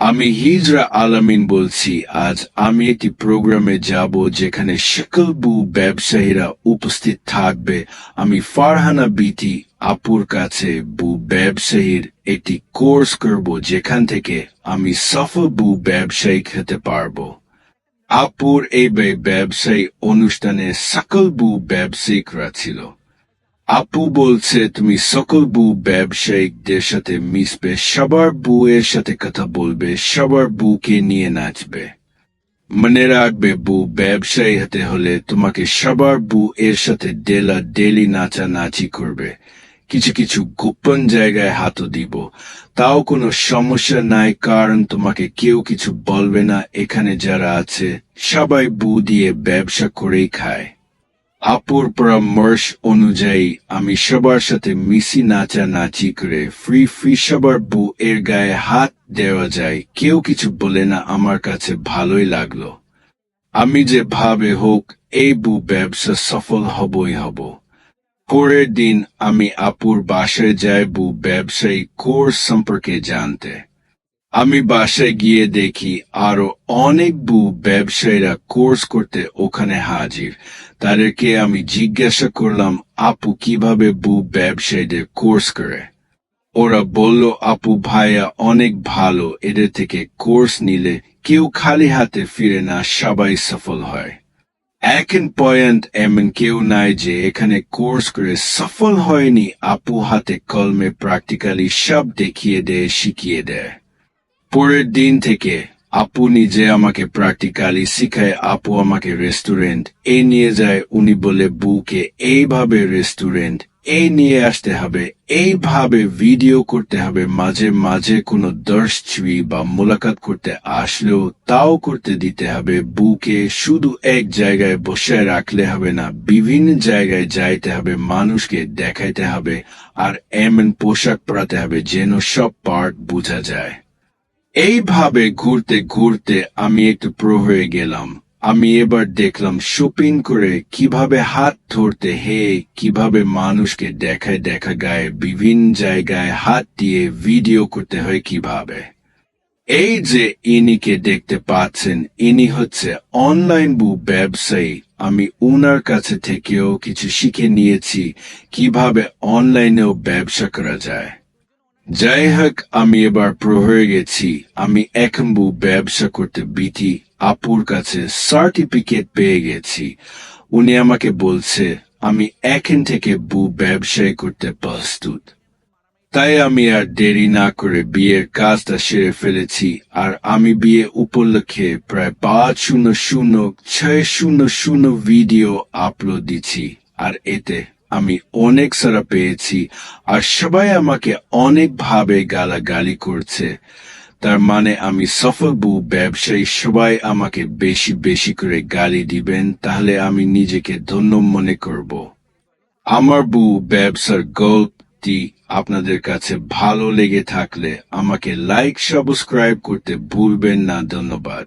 আমি হিজরা আলামিন বলছি, আজ আমি একটি প্রোগ্রামে যাব যেখানে সকল বু ব্যবসায়ীরা উপস্থিত থাকবে। আমি ফারহানা বিটি আপুর কাছে বু ব্যবসায়ীর একটি কোর্স করব, যেখান থেকে আমি সফল বু ব্যবসায়ী হতে পারব। আপুর এই ব্যবসায়ী অনুষ্ঠানে সকল বু ব্যবসায়িকরা ছিল। আপু বলছে, তুমি সকল বু ব্যবসায়িকদের সাথে মিশবে, সবার বুয়ের সাথে কথা বলবে, সবার বুকে নিয়ে নাচবে। মনে রাখবে বু ব্যবসায়ী হতে হলে তোমাকে সবার বু এর সাথে ডেলা ডেলি নাচানাচি করবে। কিছু কিছু গোপন জায়গায় হাতও দিব। তাও কোনো সমস্যা নাই, কারণ তোমাকে কেউ কিছু বলবে না। এখানে যারা আছে, সবাই বু দিয়ে ব্যবসা করেই খায়। আপুর পরামর্শ অনুযায়ী, আমি সবার সাথে মিশি নাচা নাচি করে ফ্রি ফ্রি সবার বু এর গায়ে হাত দেওয়া যায়। কেউ কিছু বলে না, আমার কাছে ভালোই লাগল। আমি যে ভাবে হোক, এই বু ব্যবসা সফল হবই হব। পরের দিন আমি আপুর বাসায় যাই বু ব্যবসায়ী কোর্স সম্পর্কে জানতে। আমি বাসায় গিয়ে দেখি আরও অনেক বু ব্যবসায়ীরা কোর্স করতে ওখানে হাজির। তাদেরকে আমি জিজ্ঞাসা করলাম, আপু, কীভাবে বু ব্যবসায়ীদের কোর্স করে? ওরা বলল, আপু, ভাইয়া অনেক ভালো, এদের থেকে কোর্স নিলে কেউ খালি হাতে ফিরে না, সবাই সফল হয়। এখন পয়েন্ট এমন কেউ নাই যে এখানে কোর্স করে সফল হয়নি, আপু হাতে কলমে প্র্যাকটিক্যালি সব দেখিয়ে দেয়, শিখিয়ে দেয়। পরের দিন থেকে আপু নিজে আমাকে প্র্যাকটিক্যালি শিখায়, আপু আমাকে রেস্টুরেন্ট এই নিয়ে যায়। উনি বলে, বুকে এইভাবে রেস্টুরেন্ট এই নিয়ে আসতে হবে, এইভাবে ভিডিও করতে হবে, মাঝে মাঝে কোনো দর্শী বা মোলাকাত করতে আসলেও তাও করতে দিতে হবে। বুকে শুধু এক জায়গায় বসে রাখলে হবে না, বিভিন্ন জায়গায় যাইতে হবে, মানুষকে দেখাইতে হবে, আর এমন পোশাক পরাতে হবে যেন সব পার্ট বোঝা যায়। এইভাবে ঘুরতে ঘুরতে আমি একটু প্রো হয়ে গেলাম। আমি এবার দেখলাম শপিং করে কীভাবে হাত ধরতে হে, কীভাবে মানুষকে দেখায় দেখা গায়ে, বিভিন্ন জায়গায় হাত দিয়ে ভিডিও করতে হয় কীভাবে। এই যে ইনিকে দেখতে পাচ্ছেন, ইনি হচ্ছে অনলাইন বু ব্যবসায়ী। আমি উনার কাছে থেকেও কিছু শিখে নিয়েছি কীভাবে অনলাইনেও ব্যবসা করা যায়। যাই হোক আমি এবার প্রো হয়ে গেছি আমি এখন বু ব্যবসা করতে বিটি আপুর কাছে সার্টিফিকেট পেয়ে গেছি উনি আমাকে বলছে আমি এখন থেকে বু ব্যবসায় করতে প্রস্তুত তাই আমি আর দেরি না করে বিয়ের কাজটা সেরে ফেলেছি আর আমি বিয়ে উপলক্ষে প্রায় পাঁচ শূন্য শূন্য ছয় শূন্য শূন্য ভিডিও আপলোড দিচ্ছি আর এতে আমি অনেক সারা পেয়েছি, আর সবাই আমাকে অনেক ভাবে গালাগালি করছে। তার মানে আমি সফল বু ব্যবসায়ী, সবাই আমাকে বেশি বেশি করে গালি দিবেন, তাহলে আমি নিজেকে ধন্য মনে করব। আমার বু ব্যবসার গল্পটি আপনাদের কাছে ভালো লেগে থাকলে আমাকে লাইক সাবস্ক্রাইব করতে ভুলবেন না, ধন্যবাদ।